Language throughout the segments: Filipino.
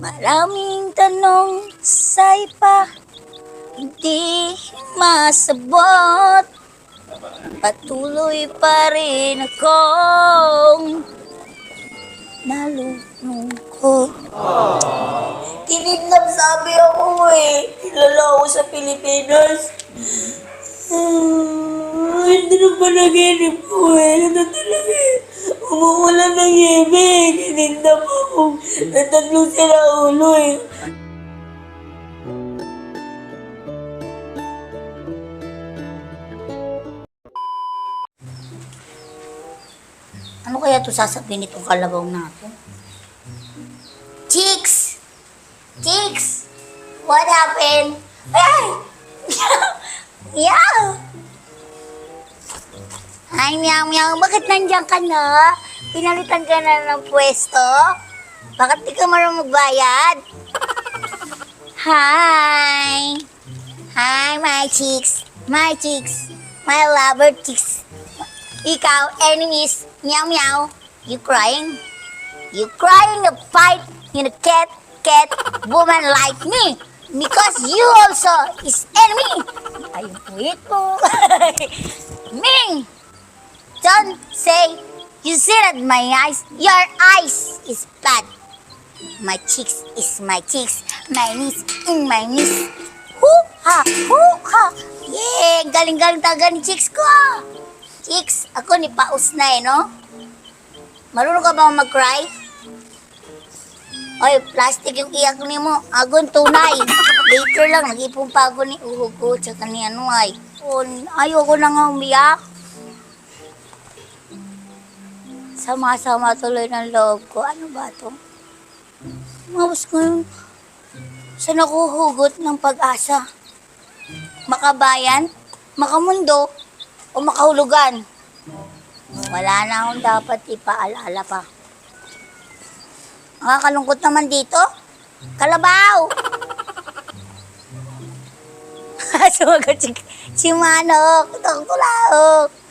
Maraming tanong sa'y pa Hindi masabot Patuloy pa rin akong Nalulungkot Kinidnap sabi ako eh. Kilala ako sa Pilipinas. Ah, hindi na ba naginip ko eh. Ano talaga eh. Umuulan ng yebe. Kinidnap ako. Natatlong sila ulo eh. Ano kaya to sasabihin nitong kalabaw na? Chicks! Chicks! What happened? Ay! Meow! Ay, meow, meow. Bakit nandiyan ka na? Pinalitan ka na ng pwesto? Bakit di ka marunong magbayad? Hi! Hi, my chicks! My chicks! My lover chicks! Ikaw, enemies, meow meow. You crying? You crying a fight in a cat, cat, woman like me. Because you also is enemy. Ay, wait mo. Ming! Don't say you see at my eyes. Your eyes is bad. My cheeks is my cheeks. My knees in my knees. Hoo-ha! Hoo-ha! Yeah! Galing-galing talaga ni chicks ko. Chicks, ako ni Paus na eh, no? Marunong ka ba mag-cry? Oy, plastic yung iyak ni mo. Agon tunay. Later lang, nag-ipon pa ako ni uhog ko, tsaka ni ano ay. Ayoko na nga umiyak. Sama-sama tuloy ng loob ko. Ano ba to? Mawas ko yung sa nakuhugot ng pag-asa. Makabayan, makamundo, o makahulugan. Wala na akong dapat ipaalala pa. Nakakalungkot naman dito. Kalabaw! Sumagot si, si Manok. Itong tulaok.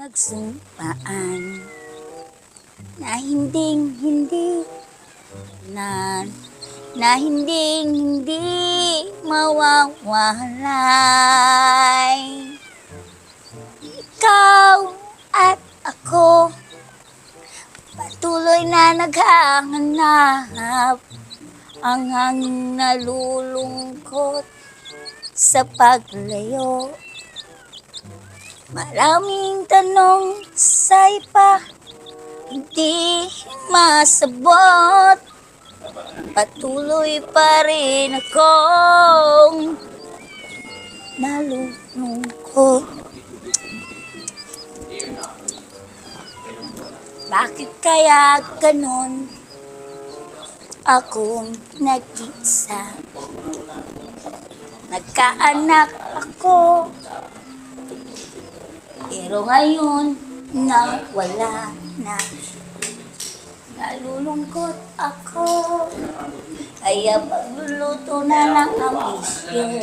Nagsumpaan na hinding hindi na na hinding hindi mawawalay. Ikaw at ako patuloy na naghahanap ang hanging nalulungkot sa paglayo. Maraming tanong sa'y pa hindi masabot. Patuloy pa rin akong nalulungkot. Bakit kaya ganon akong nag-isa? Nagkaanak ako, pero ngayon na wala na. Nalulungkot ako, kaya pagluluto na lang ang isyo.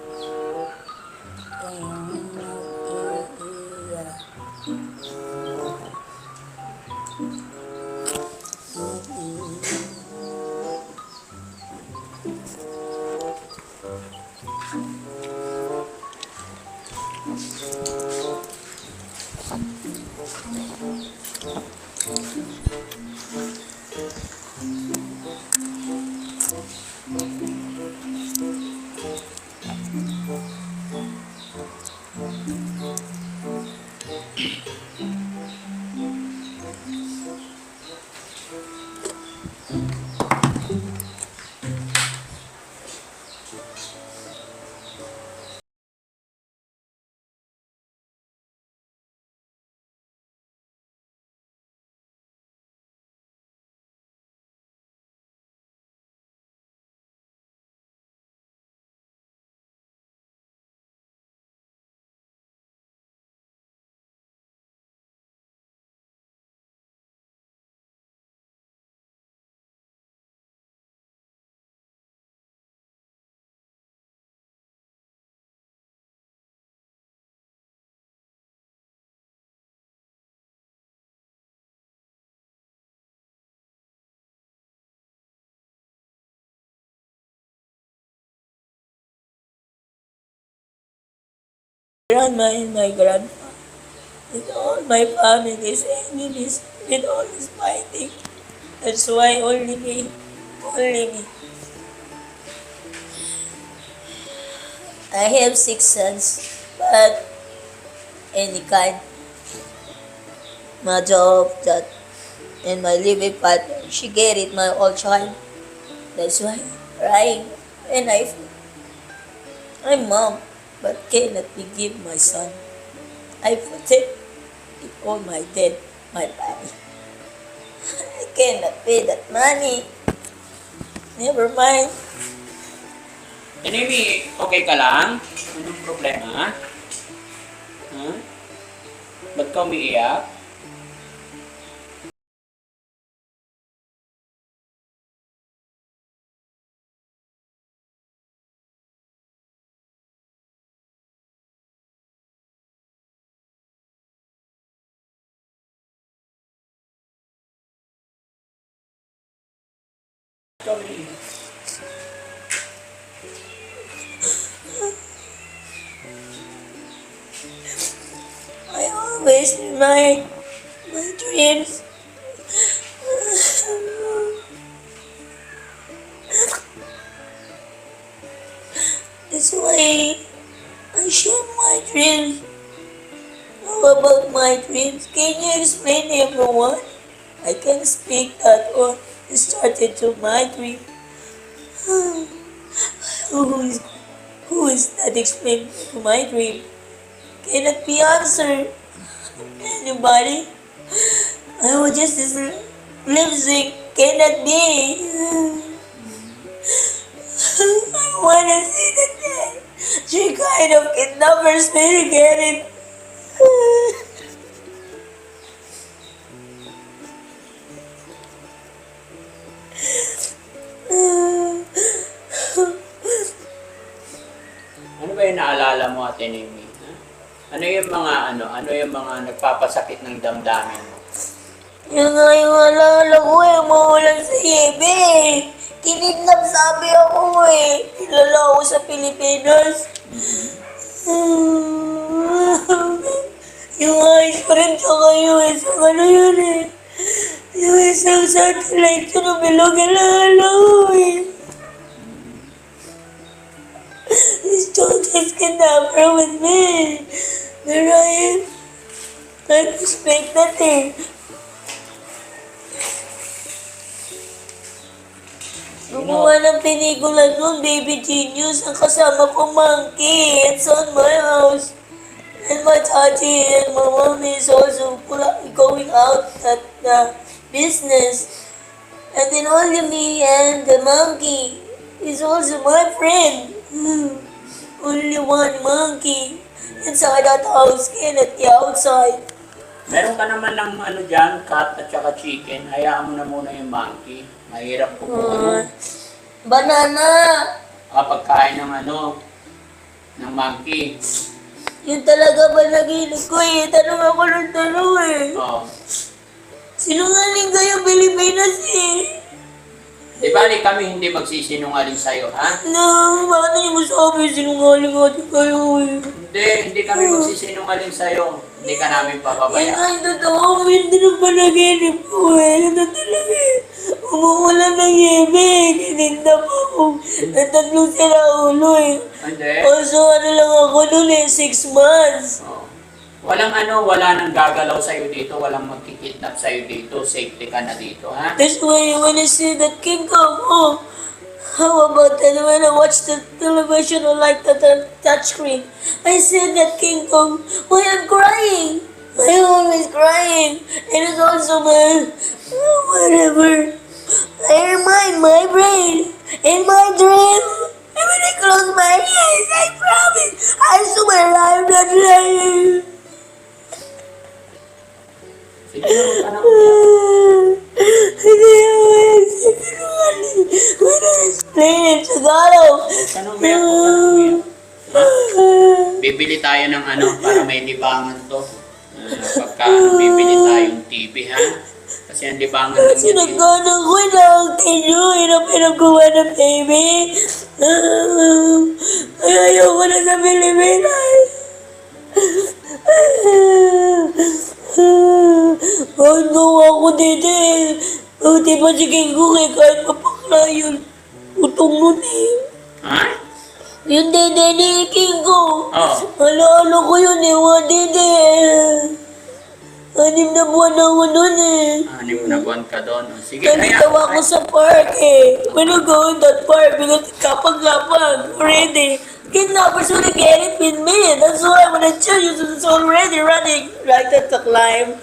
grandma and my grandpa. And all my family family's enemies with all this fighting. That's why only me, only me. I have six sons, but any kind. My job, that, and my living partner, she get it, my old child. That's why, crying, and I, I'm mom, but cannot forgive my son. I protect it all my dead, my body. I cannot pay that money. Never mind. Anyway, okay ka lang? Anong problema? Ha? Ba't ka umiiyak? I always in my dreams. That's why I share my dreams. How about my dreams? Can you explain everyone? I can speak that one. It started to my dream. who is who is that explaining to my dream? Can cannot be answered. Anybody? I was just this sync cannot be. I wanna see the day. She kind of kidnappers me to Ate Nemi? Ano yung mga ano, ano yung mga nagpapasakit ng damdamin mo? Yung nga yung alala ko eh, mawalan sa Yebe. Kinidnap sabi ako eh. Kilala ako sa Pilipinas. yung eyes ko rin tsaka yung isang ano yun eh. Yung isang satellite ko na bilog alala ko eh. This children's kidnapper with me. Pero I, I respect that eh. Gumawa ng pelikula nun, Baby Genius, ang kasama ko monkey. It's on my house. And my tati and my mom is also going out at the business. And then only me and the monkey is also my friend. only one monkey inside that house, cannot be outside. Meron ka naman ng ano dyan, cat at saka chicken. Hayaan mo na muna yung monkey. Mahirap po Uh, banana! kapag kain ng ano, ng monkey. Yun talaga ba naginig ko eh. Tanong ako ng tanong eh. Oh. Sinungaling kayo Pilipinas eh. Di bali kami hindi magsisinungaling sa'yo, ha? No, bakit niyo masabi sinungaling ate kayo eh. Hindi, hindi kami magsisinungaling sa'yo. Hindi ka namin Yan papabayaan. nga yung totoo, hindi na panaginip ko eh. Ano talaga eh. Umuulan ng yebe eh. Kinindap ako. Natatlo sila ulo eh. Hindi. Also, ano lang ako nun eh, six months. Oh. Walang ano, wala nang gagalaw sa'yo dito, walang magkikidnap sa'yo dito, safety ka na dito, ha? That's why when I see that King Kong, oh, how about that when I watch the television or like the, the touch screen, I said that King Kong, why I'm crying? I'm always crying. And it's also my, whatever. I remind my brain in my dream. When I close my eyes, I promise, I swear I'm not lying. Sige na, huwag ka na yan in Tagalog. Ka na umiyak, huwag ka na umiyak. Bibili tayo ng ano, para may libangan to. Uh, pagka ano, bibili tayong TV, ha? Kasi ang libangan lang yan. eh. Sinagana ko na ang kinyo. Hirap-hirap kuha ng baby. Ay, ayoko na sa Pilipinas. Bakit gawa ko dito eh? Buti pa si eh, kahit mapakla yun. Utong nun eh. Ha? Yung dede ni King Kong. Oo. Alaala ko yun eh, mga dede. Anim na buwan na ako nun eh. Anim na buwan ka doon. O, Sige, kaya. Nandito ako sa park eh. When I go in that park, because kapag-kapag already. Kidnappers will get it with me. That's why I'm gonna tell you it's already running right at the climb.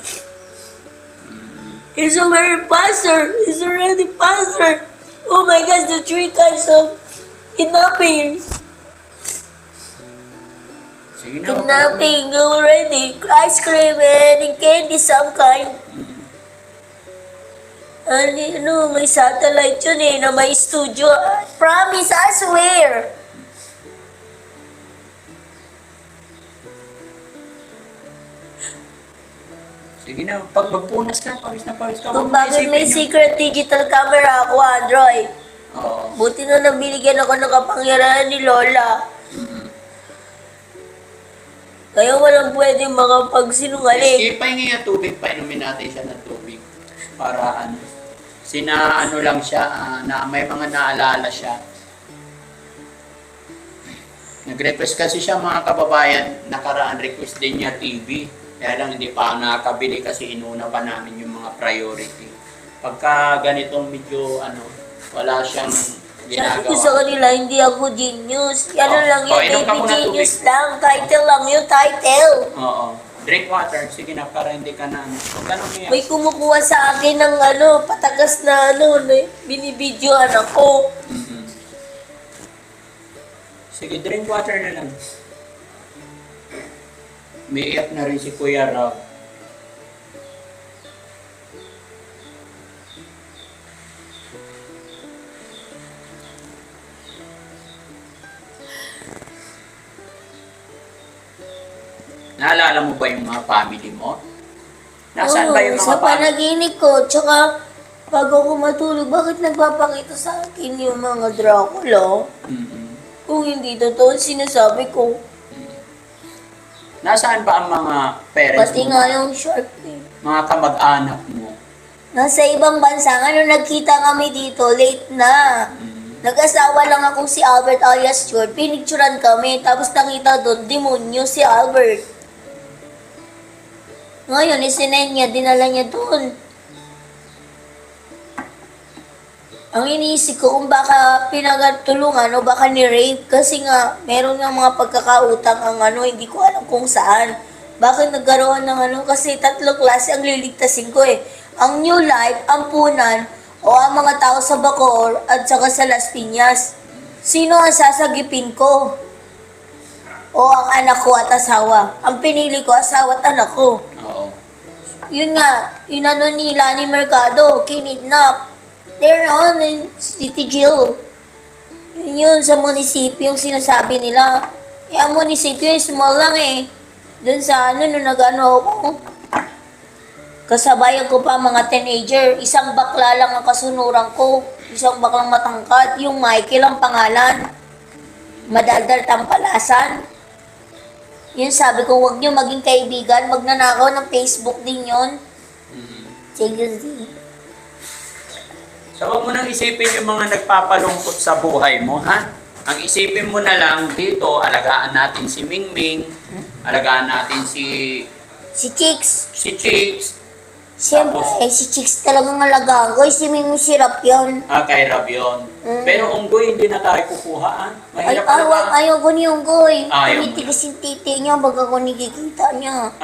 He's already faster. He's already faster. Oh my gosh, the three kinds of kidnapping. Sige na. Kidnapping already. Ice cream and candy some kind. Ano, ano, may satellite yun eh, na may studio. Promise, I swear. Sige na. Pag magpunas ka, pawis na pawis ka. Kung bakit may secret digital camera ako, Android. Oo. Buti na nabinigyan ako ng kapangyarihan ni Lola. Kaya walang pwede makapagsinungaling. Sige, pahingi nga tubig. Painumin natin siya ng tubig. Para ano. Sina ano lang siya, ah, na may mga naalala siya. Nag-request kasi siya mga kababayan, nakaraan request din niya TV. Kaya lang hindi pa ako nakakabili kasi inuna pa namin yung mga priority. Pagka ganitong medyo ano, wala siyang Sabi ko sa ginagawa. kanila, hindi ako genius. Ano Oh, lang oh, yun, ka baby genius tubig. lang. Title lang yun, title. Oo. Drink water. Sige na, para hindi ka na ano. Nang umiyak. May kumukuha sa akin ng ano, patagas na ano, na binibidyoan ako. Mhm. Sige, drink water na lang. May iyak na rin si Kuya Rob. Naalala mo ba yung mga family mo? Nasaan ba yung Oo, mga Sa family? panaginip ko, tsaka pag ako matulog, bakit nagpapakita sa akin yung mga Dracula? Mhm. Kung hindi totoo ang sinasabi ko, Nasaan ba ang mga parents pati mo? nga yung shark eh. Mga kamag-anak mo? Nasa ibang bansa, ano nagkita kami dito, late na. Mhm. Nag-asawa lang ako si Albert alias George. Pinicturan kami, tapos nakita doon, demonyo si Albert. Ngayon, isinend niya, dinala niya doon. Ang iniisip ko kung baka pinagatulungan o baka ni-rape kasi nga meron nga mga pagkakautang ang ano, hindi ko alam kung saan. Bakit nagkaroon ng ano? Kasi tatlo klase ang liligtasin ko eh. Ang New Life, ang Punan, o ang mga tao sa Bacor at saka sa Las Piñas. Sino ang sasagipin ko? O ang anak ko at asawa? Ang pinili ko, asawa at anak ko. Oo. Yun nga, inano ni Lani Mercado, kinidnap. They're on in City Jail. Yun yun, sa munisipyo yung sinasabi nila. Eh, ang munisipyo is small lang eh. Doon sa ano, nung nag-ano ako, kasabayan ko pa mga teenager, isang bakla lang ang kasunuran ko. Isang baklang matangkad, yung Michael ang pangalan. Madaldal tampalasan. Yun sabi ko, huwag niyo maging kaibigan, magnanakaw ng Facebook din. Mhm. Seriously. So, huwag mo nang isipin yung mga nagpapalungkot sa buhay mo, ha? Ang isipin mo na lang dito, alagaan natin si Mingming, alagaan natin si Si Chicks. si Chicks, Siyempre, Tapos? eh, si Chicks talagang alagaan ko. Eh, Si Ming sirap yun. ah, kay Rabion. Mm. Pero unggoy, hindi na tayo kukuha, ha? Ay, Mahirap awag, ayaw ko niyong goy. Ayaw mo Tumitigas yung titi niya, baga ko nakikita niya.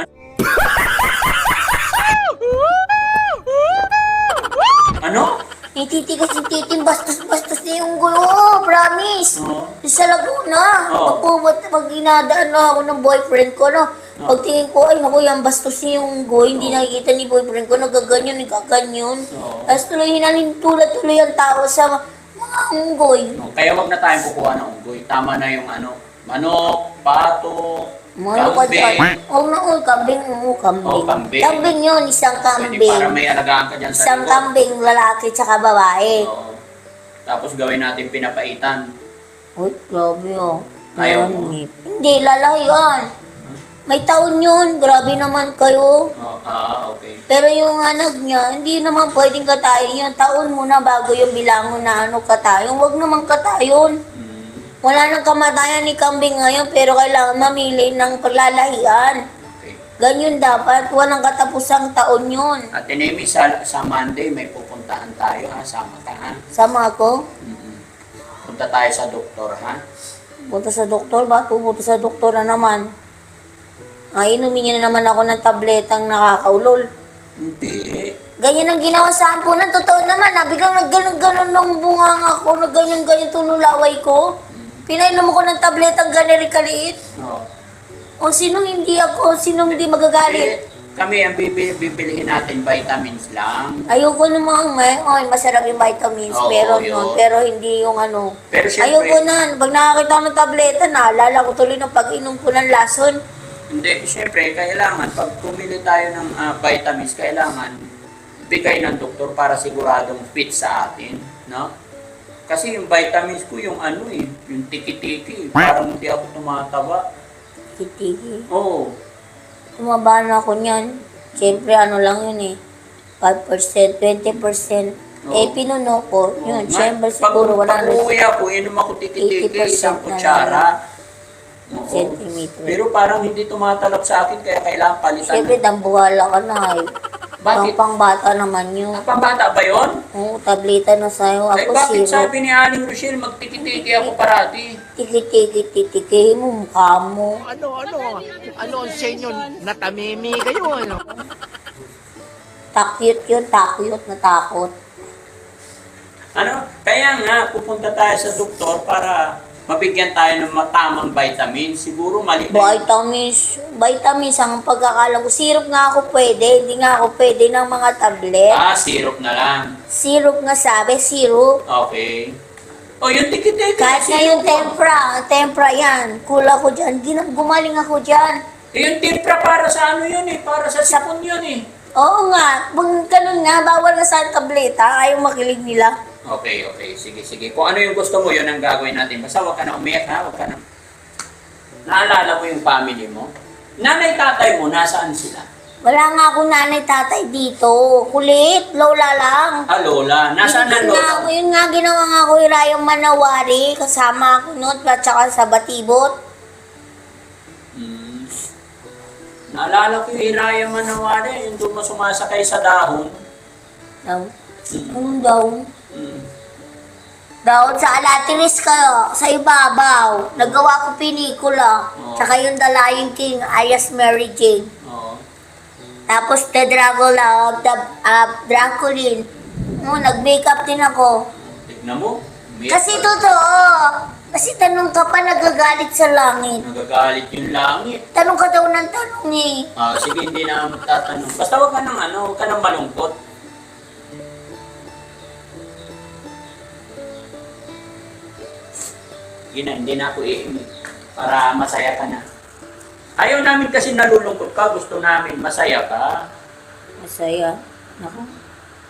Ano? Natitigas yung titi, bastos-bastos na yung. Oo, promise. Oo. Sa Laguna, Oo. pag, pag inadaan na ako ng boyfriend ko, no, pagtingin ko, ay naku, yung bastos niya yung goy, hindi Oo. nakikita ni boyfriend ko, nagaganyan, nagaganyan. Oo. Tapos tuloy hinalin tuloy ang tao sa mga unggoy. Kaya wag na tayong kukuha ng unggoy. Tama na yung ano, manok, pato, Ano ka dyan? kambing. Oo na, oo, kambing, oo, kambing. Oo, kambing. Kambing yun, isang Pwede para kambing. may alagaan ka dyan sa Isang likod. kambing, lalaki, tsaka babae. Oo. Tapos gawin natin pinapaitan. Uy, grabe oh. Ayaw mo? Hindi, lalaki yan. May taon yun. Grabe naman kayo. Oh, ah, okay. Pero yung anak niya, hindi naman pwedeng katayin yun. Taon muna bago yung bilangon na ano katayon. Huwag naman katayon. Wala nang kamatayan ni kambing ngayon pero kailangan mamili ng paglalahian. okay. Ganyan dapat. Walang katapusang taon yun. At Nemi, sa, sa Monday may pupuntahan tayo ha, sama ka ha. Sama ko. Mm-mm. Punta tayo sa doktor ha. Punta sa doktor. Ba't pupunta sa doktor na naman? Ay, inumin niya na naman ako ng tabletang nakakaulol. Hindi. Ganyan ang ginawa sa ampunan. Totoo naman, ha? Biglang nagganon-ganon ng bunga ako. Nagganyan-ganyan tululaway ko. Pinainom ko ng tabletang ganari kaliit. Oh. O sinong hindi ako, sinong hindi magagalit. Eh, kami ang bibili, bibilihin natin vitamins lang. Ayoko namang may, oy, masarap yung vitamins, Oo, meron yun. nun, pero hindi yung ano. Pero syempre- Ayoko na, pag nakakita ko ng tableta, naalala ko tuloy ng pag-inom ko ng lason. Hindi, siyempre, kailangan, pag pumili tayo ng ah, vitamins, kailangan bigay ng doktor para siguradong fit sa atin, no? Kasi yung vitamins ko, yung ano eh, yung tiki-tiki, parang hindi ako tumataba. Kitigi. Oo. Tumaba na ako niyan. Siyempre, ano lang yun eh. 5%, 20%. Eh, Oo. pinuno ko. Yun, nga, siyempre siguro wala pag na uwi ako, inom ako tiki-tiki, 80% isang na kutsara. Oo. centimeter. Pero parang hindi tumatalab sa akin, kaya kailangan palitan. Siyempre, dambuhala ka na eh. Bakit? Pang bata naman yun. Ang pambata ba yun? Oo, tableta na sa'yo. Ay, Ako bakit zero. sabi ni Aling Rochelle, magtiki-tiki ako parati? Tiki-tiki-tiki mo, mukha mo. Ano, ano? Ano ang sa inyo? Natamimi kayo, ano? Takyot yun, takyot na takot. Ano? Kaya nga, pupunta tayo sa doktor para mabigyan tayo ng matamang vitamin. Siguro mali na yun. Vitamins, vitamins ang pagkakala ko. Syrup nga ako pwede, hindi nga ako pwede ng mga tablet. Ah, syrup na lang. Syrup nga sabi, syrup. Okay. O, yung tiki-tiki. Kahit nga yung tempra, tempra yan. Kula ko dyan, Gina- gumaling ako dyan. Eh, yung timpra para sa ano yun eh, para sa sipon yun eh. Oo nga, kung ganun nga, bawal na sa tableta, ayaw makilig nila. Okay, okay. Sige, sige. Kung ano yung gusto mo, yun ang gagawin natin. Basta huwag ka na umiyak ha, huwag ka na. Naalala mo yung family mo? Nanay, tatay mo, nasaan sila? Wala nga akong nanay tatay dito. Kulit, lola lang. Ah, lola. Nasaan ang Yun lola? nga, yun nga ginawa nga ako Irayong Manawari, kasama ako noon, at saka sa Batibot. Hmm. Naalala ko yung Hiraya Manawari, yung doon mo sumasakay sa dahon. Daw. Anong daw? Daw sa Alatiris kayo, sa ibabaw. Nagawa ko pinikula. Oo. Tsaka yung The Lion King, alias Mary Jane. Oo. Tapos The Dracula of the uh, Draculin. Oh, nag-makeup din ako. Tignan mo. Kasi ka. totoo. Kasi tanong ka pa nagagalit sa langit. Nagagalit yung langit. Tanong ka daw ng tanong eh. Ah, sige, hindi na magtatanong. Basta huwag ka nang ano, huwag ka nang malungkot. Yun na, hindi na ako iimik. Para masaya ka na. Ayaw namin kasi nalulungkot ka. Gusto namin masaya ka. Masaya. Naku,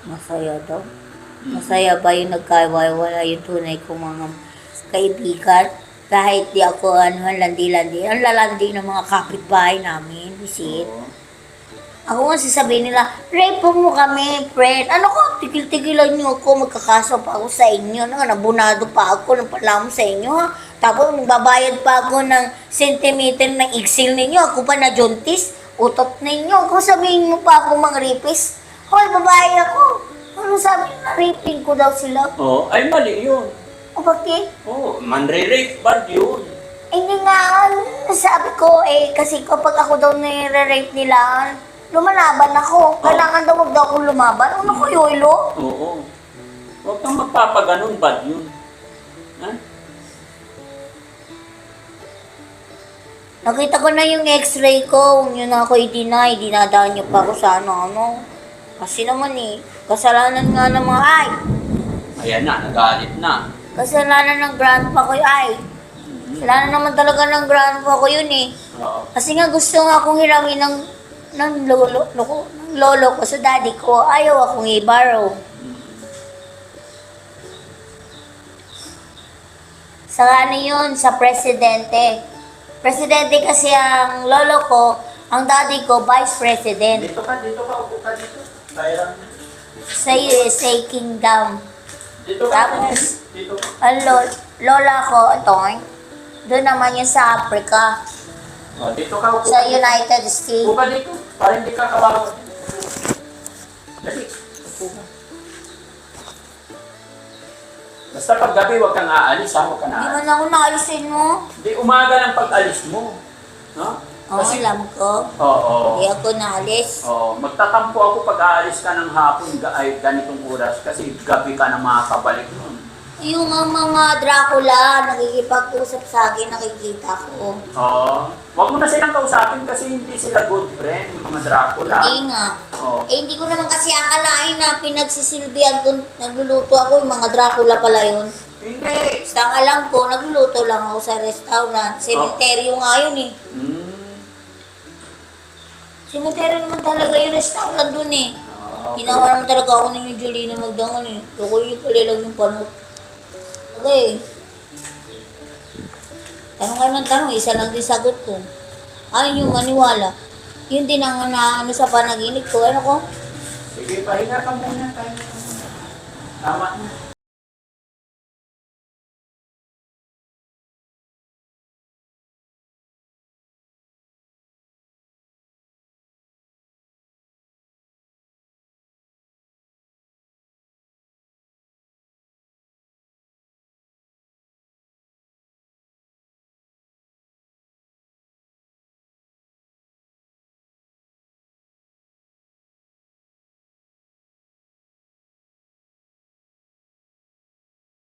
masaya daw. Masaya ba yung nagkawala yung tunay kong mga kaibigan? Kahit di ako ano, landi-landi. Ang lalandi ng mga kapitbahay namin, visit. Oo. Ako nga sasabihin nila, rape mo kami, friend. Ano ko, tigil-tigilan niyo ako, magkakaso pa ako sa inyo. Ano, nabunado pa ako ng palam sa inyo, ha? Tapos magbabayad pa ako ng centimeter ng igsil ninyo. Ako pa na juntis, utot ninyo. Kung sabihin mo pa ako mga rapist, hoy, babae ako. Ano sabi na raping ko daw sila? Oo, ay mali yun. O bakit? Oo, manre-rape bad yun. Hindi nga, sabi ko eh, kasi kapag ako daw nire-rape nila, lumalaban ako. Kailangan daw wag daw akong lumaban. Ano ko, Yoilo? Oo. Huwag kang magpapaganon, bad yun. Ha? Nakita ko na yung x-ray ko. Huwag nyo na ako i-deny. Dinadaan nyo pa ako sa ano-ano. Kasi naman eh, kasalanan nga ng mga ay. Ayan na, nagalit na. Kasalanan ng grandpa ko ay. Kasalanan naman talaga ng grandpa ko yun eh. Oo. Kasi nga gusto nga akong hiramin ng, ng lolo, lolo, ng lolo ko sa daddy ko. Ayaw akong i-borrow. Sa ano yun, sa presidente. Presidente kasi ang lolo ko, ang daddy ko, vice president Dito ka, dito ka, upo ka dito. Kaya sa USA Kingdom. Dito ka. Tapos, Dito ka. ang lo- lola ko, ito, doon naman yun sa Africa, Oh, dito ka, upo. sa United States. Upo ka dito. Para hindi ka kawawa. Dali. Upo ka. Basta pag gabi, huwag kang aalis ha, huwag kang Hindi aalis. man ako naalisin mo. Hindi, umaga ng pag-alis mo. No? Oo, alam ko. Oo. Hindi ako naalis. Oh, magtatampo ako pag aalis ka ng hapon ay ganitong oras kasi gabi ka na makakabalik nun. Yung mga Dracula, nakikipag-usap sa akin, nakikita ko. Oo. Huwag mo na silang kausapin kasi hindi sila good friend, yung mga Dracula. Hindi nga. Oo. Eh, hindi ko naman kasi akalain na pinagsisilbihan ko, nagluluto ako, yung mga Dracula pala yun. Hindi. Basta ang alam ko, nagluluto lang ako sa restaurant. Cemetery nga yun eh. Hmm. Cemetery naman talaga yung restaurant dun eh. Okay. Ginawa naman talaga ako ni Julina Magdangan eh. Ako yung kalilag yung panot. Okay. Tanong kayo ng tanong, isa lang din sagot ko. Ayaw yung maniwala. Yun din ang na, ano sa panaginip ko. Ano ko? Sige, pahinga ka muna. Pahinga ka muna. Tama na.